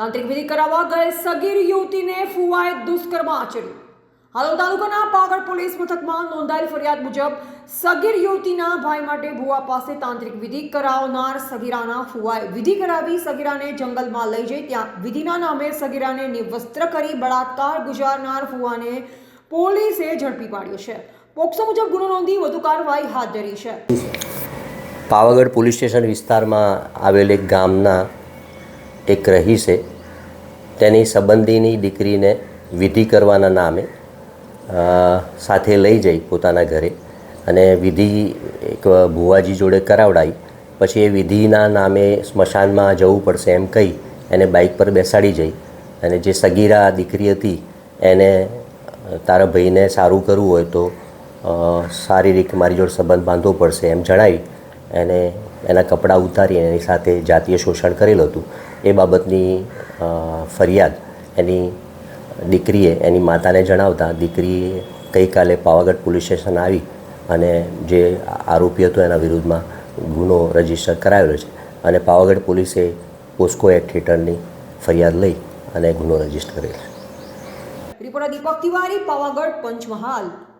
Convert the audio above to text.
તાંત્રિક વિધિ કરાવવા ગયેલ સગીર યુવતીને ફુવાએ દુષ્કર્મ આચર્યું. હાલોલ તાલુકાના પાગળ પોલીસ મથકમાં નોંધાયેલ ફરિયાદ મુજબ સગીર યુવતીના ભાઈ માટે ભુવા પાસે તાંત્રિક વિધિ કરાવનાર સગીરાના ફુવાએ વિધિ કરાવી સગીરાને જંગલમાં લઈ જઈ ત્યાં વિધિના નામે સગીરાને નિવસ્ત્ર કરી બળાત્કાર ગુજારનાર ફુવાને પોલીસે ઝડપી પાડ્યો છે. પોક્સો મુજબ ગુનો નોંધી વધુ કાર્યવાહી હાથ ધરી છે. પાવાગઢ પોલીસ સ્ટેશન વિસ્તારમાં આવેલ એક ગામના એક રહીશે તેની સંબંધીની દીકરીને વિધિ કરવાના નામે સાથે લઈ જઈ પોતાના ઘરે અને વિધિ એક ભુવાજી જોડે કરાવડાવી પછી એ વિધિના નામે સ્મશાનમાં જવું પડશે એમ કહી એને બાઇક પર બેસાડી જઈ અને જે સગીરા દીકરી હતી એને તારા ભાઈને સારું કરવું હોય તો શારીરિક મારી જોડે સંબંધ બાંધવો પડશે એમ જણાવી એને એના કપડાં ઉતારી એની સાથે જાતીય શોષણ કરેલું હતું. એ બાબતની ફરિયાદ એની દીકરીએ, એની માતાને જણાવતા દીકરી ગઈકાલે પાવાગઢ પોલીસ સ્ટેશન આવી અને જે આરોપી હતો એના વિરુદ્ધમાં ગુનો રજિસ્ટર કરાવેલો છે અને પાવાગઢ પોલીસે પોસ્કો એક્ટ હેઠળની ફરિયાદ લઈ અને ગુનો રજિસ્ટર કરેલો રિપોર્ટર દીપક તિવારી, પાવાગઢ પંચમહાલ.